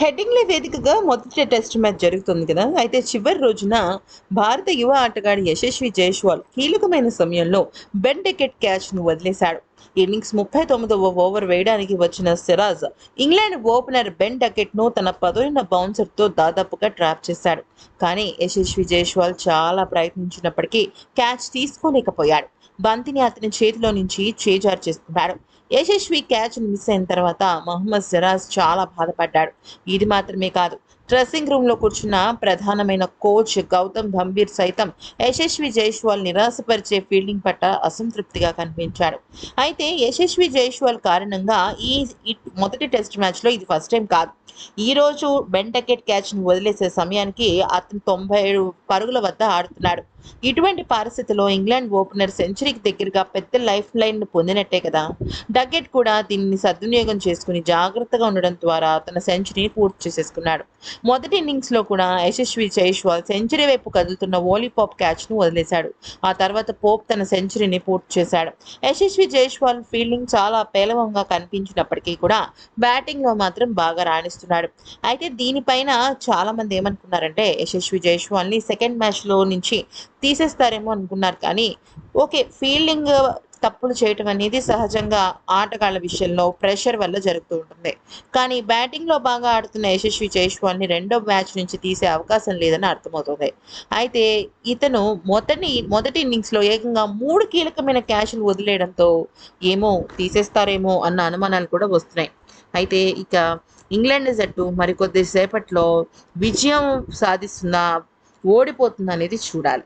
హెడ్డింగ్లే వేదికగా మొదటి test match జరుగుతుంది కదా. అయితే చివరి రోజున భారత యువ ఆటగాడి యశస్వి జైస్వాల్ కీలకమైన సమయంలో బెన్ డెకెట్ క్యాచ్ను వదిలేశాడు. ఇన్నింగ్స్ ముప్పై తొమ్మిదవ ఓవర్ వేయడానికి వచ్చిన సిరాజ్ ఇంగ్లాండ్ ఓపెనర్ బెన్ డకెట్ను తన పదునైన బౌన్సర్తో దాదాపుగా ట్రాప్ చేశాడు. కానీ యశస్వి జైస్వాల్ చాలా ప్రయత్నించినప్పటికీ క్యాచ్ తీసుకోలేకపోయాడు. బంతిని అతని చేతిలో నుంచి చేజార్ చేస్తున్నాడు. యశస్వి క్యాచ్ మిస్ అయిన తర్వాత మహమ్మద్ సిరాజ్ చాలా బాధపడ్డాడు. ఇది మాత్రమే కాదు డ్రెస్సింగ్ రూమ్లో కూర్చున్న ప్రధానమైన కోచ్ గౌతమ్ గంభీర్ సైతం యశస్వి జైస్వాల్ నిరాశపరిచే ఫీల్డింగ్ పట్ల అసంతృప్తిగా కనిపించాడు. అయితే యశస్వి జైస్వాల్ కారణంగా ఈ మొదటి టెస్ట్ మ్యాచ్లో ఇది ఫస్ట్ టైం కాదు. ఈ రోజు బెన్ టకెట్ క్యాచ్ను వదిలేసే సమయానికి అతను తొంభై ఏడు పరుగుల వద్ద ఆడుతున్నాడు. ఇటువంటి పరిస్థితిలో ఇంగ్లాండ్ ఓపెనర్ సెంచరీకి దగ్గరగా పెద్ద లైఫ్ లైన్ పొందినట్టే కదా. డగ్గెట్ కూడా దీన్ని సద్వినియోగం చేసుకుని జాగ్రత్తగా ఉండడం ద్వారా తన సెంచరీని పూర్తి చేసేసుకున్నాడు. మొదటి ఇన్నింగ్స్లో కూడా యశస్వి జైష్వాల్ సెంచరీ వైపు కదులుతున్న ఓలీ క్యాచ్ను వదిలేశాడు. ఆ తర్వాత పోప్ తన సెంచరీని పూర్తి చేశాడు. యశస్వి జైష్వాల్ ఫీల్డింగ్ చాలా పేలవంగా కనిపించినప్పటికీ కూడా బ్యాటింగ్లో మాత్రం బాగా రాణిస్తున్నాడు. అయితే దీనిపైన చాలా మంది ఏమనుకున్నారంటే యశస్వి జైష్వాల్ని సెకండ్ మ్యాచ్లో నుంచి తీసేస్తారేమో అనుకున్నారు. కానీ ఓకే ఫీల్డింగ్ తప్పులు చేయటం అనేది సహజంగా ఆటగాళ్ళ విషయంలో ప్రెషర్ వల్ల జరుగుతూ ఉంటుంది. కానీ బ్యాటింగ్లో బాగా ఆడుతున్న యశస్వి జైష్వాల్ని రెండో మ్యాచ్ నుంచి తీసే అవకాశం లేదని అర్థమవుతుంది. అయితే ఇతను మొదటి మొదటి ఇన్నింగ్స్లో ఏకంగా మూడు కీలకమైన క్యాచ్లు వదిలేయడంతో ఏమో తీసేస్తారేమో అన్న అనుమానాలు కూడా వస్తున్నాయి. అయితే ఇక ఇంగ్లాండ్ జట్టు మరికొద్ది సేపట్లో విజయం సాధిస్తుందా ఓడిపోతుందా అనేది చూడాలి.